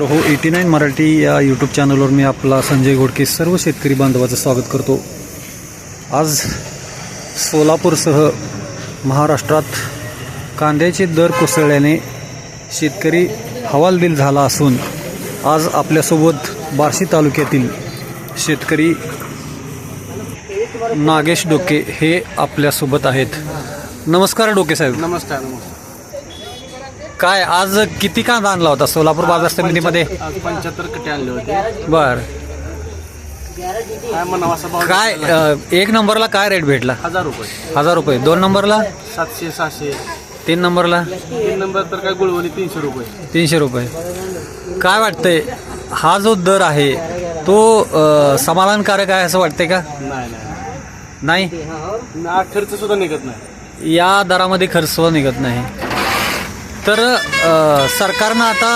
हो eighty nine Marathi या YouTube चॅनलवर मी आपला संजय घोडके सर्व शेतकरी बांधवाचं स्वागत करतो. आज सोलापूरसह महाराष्ट्रात कांद्याचे दर कोसळल्याने शेतकरी हवालदिल झाला असून आज आपल्यासोबत बार्शी तालुक्यातील शेतकरी नागेश डोके हे आपल्यासोबत आहेत. नमस्कार डोके साहेब. नमस्कार नमस्कार. काय आज किती कांदा आणला होता सोलापूर बाजार समितीमध्ये? पंच्याहत्तर कटे आणले होते. बर. काय म्हणावं असं भाव काय अ, एक नंबरला काय रेट भेटला? हजार रुपये. हजार रुपये. दोन नंबरला? सातशे सहाशे. तीन नंबरला? तीन नंबर तर काय गुळवणी तीनशे रुपये. तीनशे रुपये. काय वाटतंय हा जो दर आहे तो अ, समाधानकारक आहे असं वाटतंय का? नाही नाही. नाही? ना खर्च सुद्धा निघत नाही. या दरामध्ये खर्च सुद्धा निघत नाही. तर अ, सरकारनं आता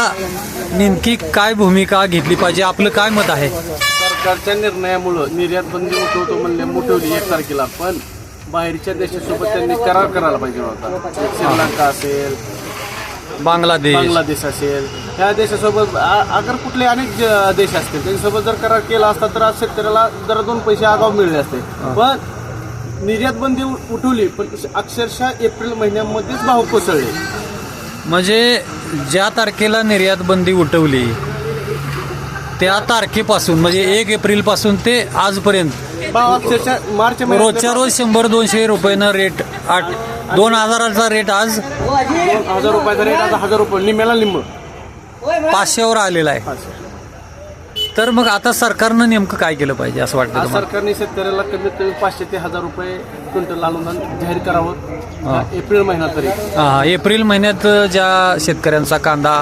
नेमकी काय भूमिका घेतली पाहिजे? आपलं काय मत आहे? सरकारच्या निर्णयामुळं निर्यात बंदी उठवतो म्हणले उठवली एक तारखेला पण बाहेरच्या देशासोबत त्यांनी करार करायला पाहिजे होता. श्रीलंका असेल बांगलादेश. बांगलादेश असेल ह्या देशासोबत आ- अगर कुठले अनेक ज- देश असतील त्यांच्यासोबत जर करार केला असता तर आज शेतकऱ्याला जरा दोन पैसे आगाव मिळले असते. पण निर्यात बंदी उ- उठवली पण अक्षरशः एप्रिल महिन्यामध्येच भाव कोसळले. म्हणजे ज्या तारखेला निर्यात बंदी उठवली त्या तारखेपासून म्हणजे एक एप्रिलपासून ते आजपर्यंत मार्च रोजच्या रोज शंभर दोनशे रुपयानं रेट आठ दोन हजाराचा रेट आज हजार रुपयाचा रेट आता हजार रुपये निम्याला निम्म. पाचशेवर आलेला आहे. तर मग आता सरकारनं नेमकं काय केलं पाहिजे असं वाटतं आज तुम्हाला? सरकारने शेतकऱ्याला कमीत कमी पाचशे ते हजार रुपये क्विंटल अनुदान जाहीर. करावं. एप्रिल महिना तरी. हा, एप्रिल महिन्यात ज्या शेतकऱ्यांचा कांदा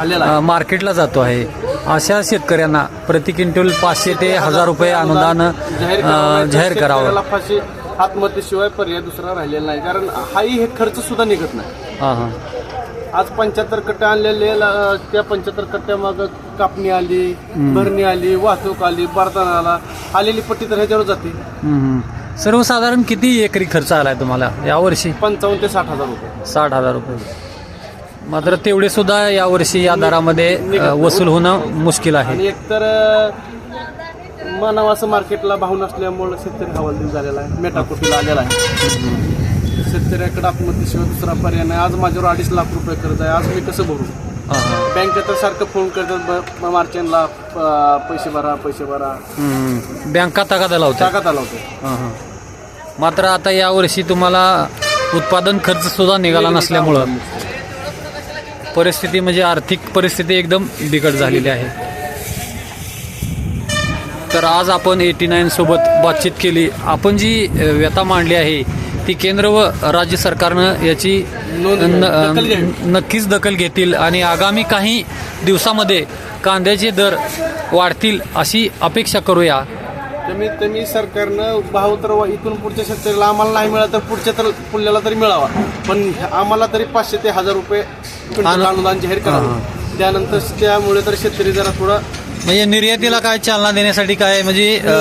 आलेला अ, मार्केटला जातो आहे अशा शेतकऱ्यांना प्रति क्विंटल पाचशे ते हजार रुपये अनुदान जाहीर अ, करावं जाहीर करावं. शेतकऱ्याला फाशी आत्महत्येशिवाय पर्याय दुसरा राहिलेला नाही. कारण हाही हे खर्च सुद्धा निघत नाही. हां हां. आज पंच्याहत्तर कट्टे आणलेले ल- त्या पंच्याहत्तर कट्ट्यामाग कापणी आली भरणी आली वाहतूक आली बारदाना आला आलेली पट्टी तर ह्याच्यावर जाते. हम्म. सर्वसाधारण किती एकरी खर्च आलाय तुम्हाला यावर्षी? पंचावन्न ते साठ हजार रुपये. साठ हजार रुपये. मात्र तेवढे सुद्धा यावर्षी या दरामध्ये अ, वसूल होणं मुश्किल आहे. आणि एकतर अं, मानव असं मार्केटला भाव नसल्यामुळे शेतकरी हवालदिल झालेला आहे मेटाकोटीला आलेला आहे. शेतकऱ्याकडे आत्महत्येशिवाय दुसरा पर्याय नाही. आज माझ्यावर अडीच लाख रुपये कर्ज आहे. आज मी कसं भरू. बँकेत तर सारखं फोन करतात मार्चनला पैसे भरा पैसे भरा. बँका तगादा होतो हां, हां. मात्र आता यावर्षी तुम्हाला उत्पादन खर्च सुद्धा निघाला नसल्यामुळं. परिस्थिती म्हणजे आर्थिक परिस्थिती एकदम बिकट झालेली आहे. तर आज आपण एटी नाईन सोबत बातचीत केली. आपण जी व्यथा मांडली आहे ती केंद्र व राज्य सरकारनं याची. नक्कीच दखल घेतील आणि आगामी काही दिवसामध्ये कांद्याचे दर वाढतील अशी अपेक्षा करूया. कमीत कमी सरकारनं भाव तर वा- इथून पुढच्या शेतकऱ्याला आम्हाला नाही मिळाला तर पुढच्या तर पुढल्याला तरी मिळावा. पण आम्हाला तरी पाचशे ते हजार रुपये अनुदान जाहीर करावं. त्यानंतर त्यामुळे तर शेतकरी जरा थोडा म्हणजे निर्यातीला काय चालना देण्यासाठी काय म्हणजे अ,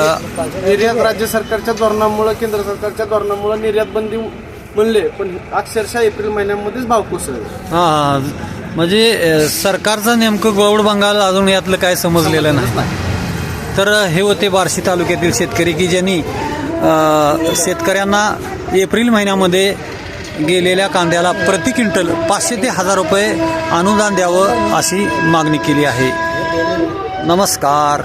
निर्यात राज्य सरकारच्या धोरणामुळे केंद्र सरकारच्या धोरणामुळे निर्यात बंदी म्हणले पण अक्षरशः एप्रिल महिन्यामध्येच भाव कोसळले. हा म्हणजे अ, सरकारचं नेमकं गौड बंगाल अजून यातलं काय समजलेलं नाही. तर हे होते बार्शी तालुक्यातील शेतकरी की ज्यांनी अ, शेतकऱ्यांना एप्रिल महिन्यामध्ये गेलेल्या कांद्याला प्रति क्विंटल पाचशे ते हजार रुपये अनुदान द्यावं अशी मागणी केली आहे. नमस्कार.